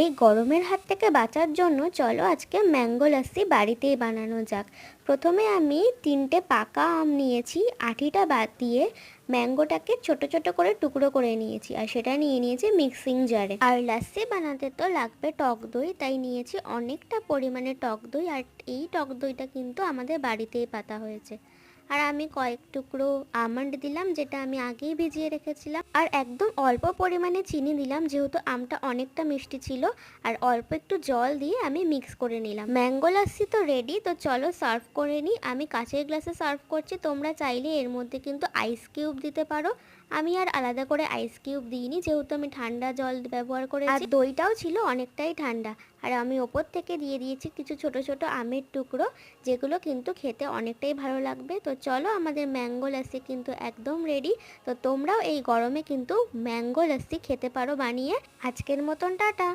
এই গরমের হাত থেকে বাঁচার জন্য চলো আজকে ম্যাঙ্গো লাস্সি বাড়িতেই বানানো যাক। প্রথমে আমি তিনটে পাকা আম নিয়েছি, আঠিটা বাদ দিয়ে ম্যাঙ্গোটাকে ছোট ছোট করে টুকরো করে নিয়েছি আর সেটা নিয়ে নিয়েছি মিক্সিং জারে। আর লাস্সি বানাতে তো লাগবে টক দই, তাই নিয়েছি অনেকটা পরিমাণে টক দই আর এই টক দইটা কিন্তু আমাদের বাড়িতেই পাতা হয়েছে। আর আমি কয়েক টুকরো আমন্ড দিলাম, যেটা আমি আগেই ভিজিয়ে রেখেছিলাম। আর একদম অল্প পরিমাণে চিনি দিলাম, যেহেতু আমটা অনেকটা মিষ্টি ছিল। আর অল্প একটু জল দিয়ে আমি মিক্স করে নিলাম। ম্যাঙ্গো লাস্সি তো রেডি তো চলো সার্ভ করে নিই। আমি কাঁচের গ্লাসে সার্ভ করছি। তোমরা চাইলে এর মধ্যে কিন্তু আইস কিউব দিতে পারো। আমি আর আলাদা করে আইস কিউব দিইনি, যেহেতু আমি ঠান্ডা জল ব্যবহার করেছি। আর দইটাও ছিল অনেকটাই ঠান্ডা। আর আমি ওপর থেকে দিয়ে দিয়েছি কিছু ছোট ছোট আমের টুকরো, যেগুলো কিন্তু খেতে অনেকটাই ভালো লাগবে। তো চলো আমাদের ম্যাঙ্গো লাসি কিন্তু একদম রেডি তো তোমরাও এই গরমে কিন্তু ম্যাঙ্গো লাসি খেতে পারো বানিয়ে। আজকের মতন টাটা!